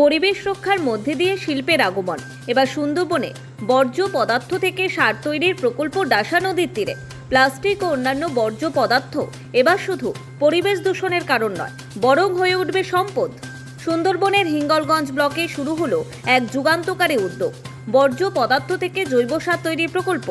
পরিবেশ রক্ষার মধ্যে দিয়ে শিল্পের আগমন। এবার সুন্দরবনে বর্জ্য পদার্থ থেকে সার তৈরির প্রকল্প ডাসা নদীর তীরে। প্লাস্টিক ও অন্যান্য বর্জ্য পদার্থ এবার শুধু পরিবেশ দূষণের কারণ নয়, বরং হয়ে উঠবে সম্পদ। সুন্দরবনের হিঙ্গলগঞ্জ ব্লকে শুরু হলো এক যুগান্তকারী উদ্যোগ। বর্জ্য পদার্থ থেকে জৈব সার তৈরির প্রকল্প।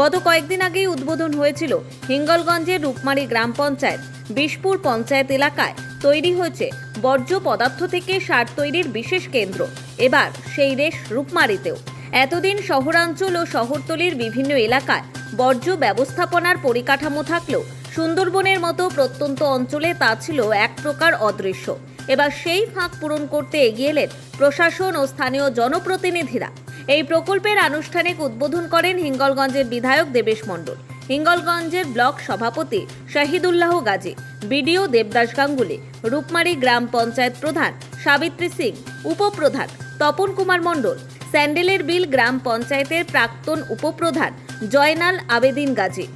গত কয়েকদিন আগেই উদ্বোধন হয়েছিল হিঙ্গলগঞ্জের রূপমারি গ্রাম পঞ্চায়েত বিশপুর পঞ্চায়েত এলাকায় তৈরি হয়েছে বর্জ্য পদার্থ থেকে সার তৈরির বিশেষ কেন্দ্র। এবার সেই রেশ রূপমারিতেও। এতদিন শহরাঞ্চল ও শহরতলির বিভিন্ন এলাকায় বর্জ্য ব্যবস্থাপনার পরিকাঠামো থাকলেও সুন্দরবনের মতো প্রত্যন্ত অঞ্চলে তা ছিল এক প্রকার অদৃশ্য। এবার সেই ফাঁক পূরণ করতে এগিয়ে এলেন প্রশাসন ও স্থানীয় জনপ্রতিনিধিরা। এই প্রকল্পের আনুষ্ঠানিক উদ্বোধন করেন হিঙ্গলগঞ্জের বিধায়ক দেবেশ মণ্ডল। হিঙ্গলগঞ্জের ব্লক সভাপতি শাহিদুল্লাহ গাজী, বিডিও দেবদাস গাঙ্গুলি, রূপমারি গ্রাম পঞ্চায়েত প্রধান সাবিত্রী সিং, উপপ্রধান তপন কুমার মণ্ডল, স্যান্ডেলের বিল গ্রাম পঞ্চায়েতের প্রাক্তন উপপ্রধান জয়নাল আবেদিন গাজী।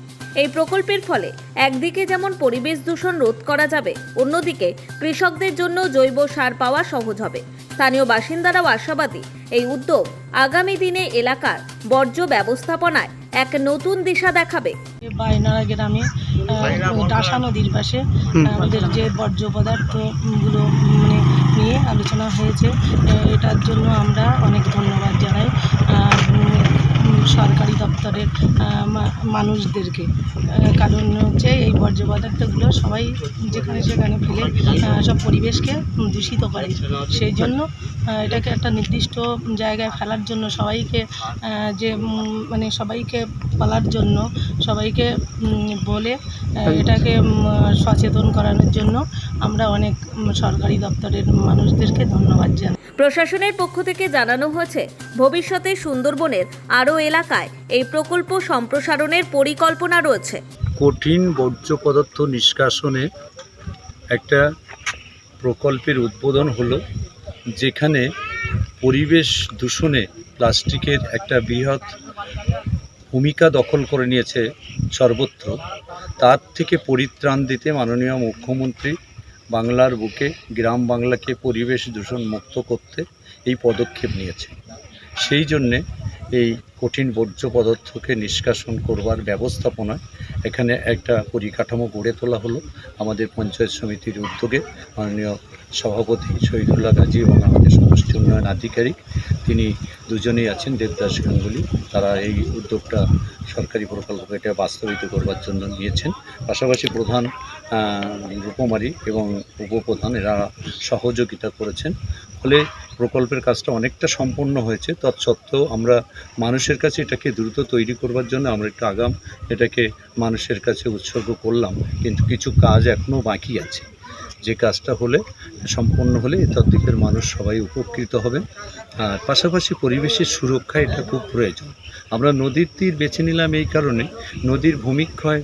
এই প্রকল্পের ফলে একদিকে যেমন পরিবেশ দূষণ রোধ করা যাবে, অন্যদিকে কৃষকদের জন্য জৈব সার পাওয়া সহজ হবে। স্থানীয় বাসিন্দারাও আশাবাদী, এই উদ্যোগ আগামী দিনে এলাকার বর্জ্য ব্যবস্থাপনায় এক নতুন দিশা দেখাবে। বাইনারা গ্রামে আহ, ডাসা নদীর পাশে আমাদের যে বর্জ্য পদার্থগুলো মানে নিয়ে আলোচনা হয়েছে আহ, এটার জন্য আমরা অনেক ধন্যবাদ জানাই। সরকারি দপ্তরের মানুষদেরকে। কারণ হচ্ছে এই বর্জ্য পদার্থগুলো সবাই যেখানে সেখানে ফেলে সব পরিবেশকে দূষিত করে। সেই জন্য এটাকে একটা নির্দিষ্ট জায়গায় ফেলার জন্য সবাইকে যে মানে সবাইকে বলার জন্য সবাইকে বলে এটাকে সচেতন করানোর জন্য আমরা অনেক সরকারি দপ্তরের মানুষদেরকে ধন্যবাদ জানাই। প্রশাসনের পক্ষ থেকে জানানো হয়েছে ভবিষ্যতে সুন্দরবনের আরও এলাকায় এই প্রকল্প সম্প্রসারণের পরিকল্পনা রয়েছে। কঠিন বর্জ্য পদার্থ নিষ্কাশনে একটা প্রকল্পের উদ্বোধন হলো যেখানে পরিবেশ দূষণে প্লাস্টিকের একটা বৃহৎ ভূমিকা দখল করে নিয়েছে সর্বত্র। তার থেকে পরিত্রাণ দিতে মাননীয় মুখ্যমন্ত্রী বাংলার বুকে গ্রাম বাংলাকে পরিবেশ দূষণ মুক্ত করতে এই পদক্ষেপ নিয়েছে। সেই জন্যে এই কঠিন বর্জ্য পদার্থকে নিষ্কাশন করবার ব্যবস্থাপনায় এখানে একটা পরিকাঠামো গড়ে তোলা হলো আমাদের পঞ্চায়েত সমিতির উদ্যোগে। মাননীয় সভাপতি শহীদুল্লাহ গাজী এবং আমাদের সমষ্টি উন্নয়ন আধিকারিক তিনি দুজনেই আছেন, দেবদাস গাঙ্গুলি। তারা এই উদ্যোগটা সরকারি প্রকল্প এটা বাস্তবিত করবার জন্য নিয়েছেন। পাশাপাশি প্রধান রূপমারি এবং উপপ্রধান এরা সহযোগিতা করেছেন। ফলে প্রকল্পের কাজটা অনেকটা সম্পন্ন হয়েছে। তৎসত্ত্বেও আমরা মানুষের কাছে এটাকে দ্রুত তৈরি করবার জন্য আমরা একটু আগাম এটাকে মানুষের কাছে উৎসর্গ করলাম। কিন্তু কিছু কাজ এখনও বাকি আছে। যে কাজটা হলে সম্পন্ন হলে দিকের মানুষ সবাই উপকৃত হবেন আর পাশাপাশি পরিবেশের সুরক্ষা, এটা খুব প্রয়োজন। আমরা নদীর তীর বেছে নিলাম এই কারণে। নদীর ভূমিক্ষয়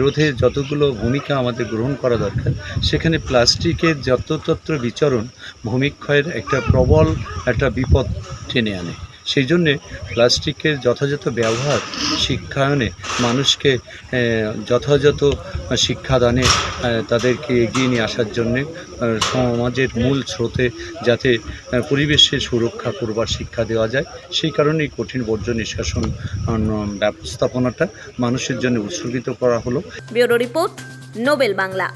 রোধে যতগুলো ভূমিকা আমাদের গ্রহণ করা দরকার, সেখানে প্লাস্টিকের যত্রতত্র বিচরণ ভূমিক্ষয়ের একটা প্রবল একটা বিপদ টেনে আনে। সেই জন্যে প্লাস্টিকের যথাযথ ব্যবহার শিক্ষায়নে মানুষকে যথাযথ শিক্ষাদানে তাদেরকে এগিয়ে নিয়ে আসার জন্যে সমাজের মূল স্রোতে যাতে পরিবেশের সুরক্ষা করবার শিক্ষা দেওয়া যায়। সেই কারণেই কঠিন বর্জ্য নিষ্কাশন ব্যবস্থাপনাটা মানুষের জন্য উৎসর্গিত করা হলো। Bureau report, Nobel Bangla.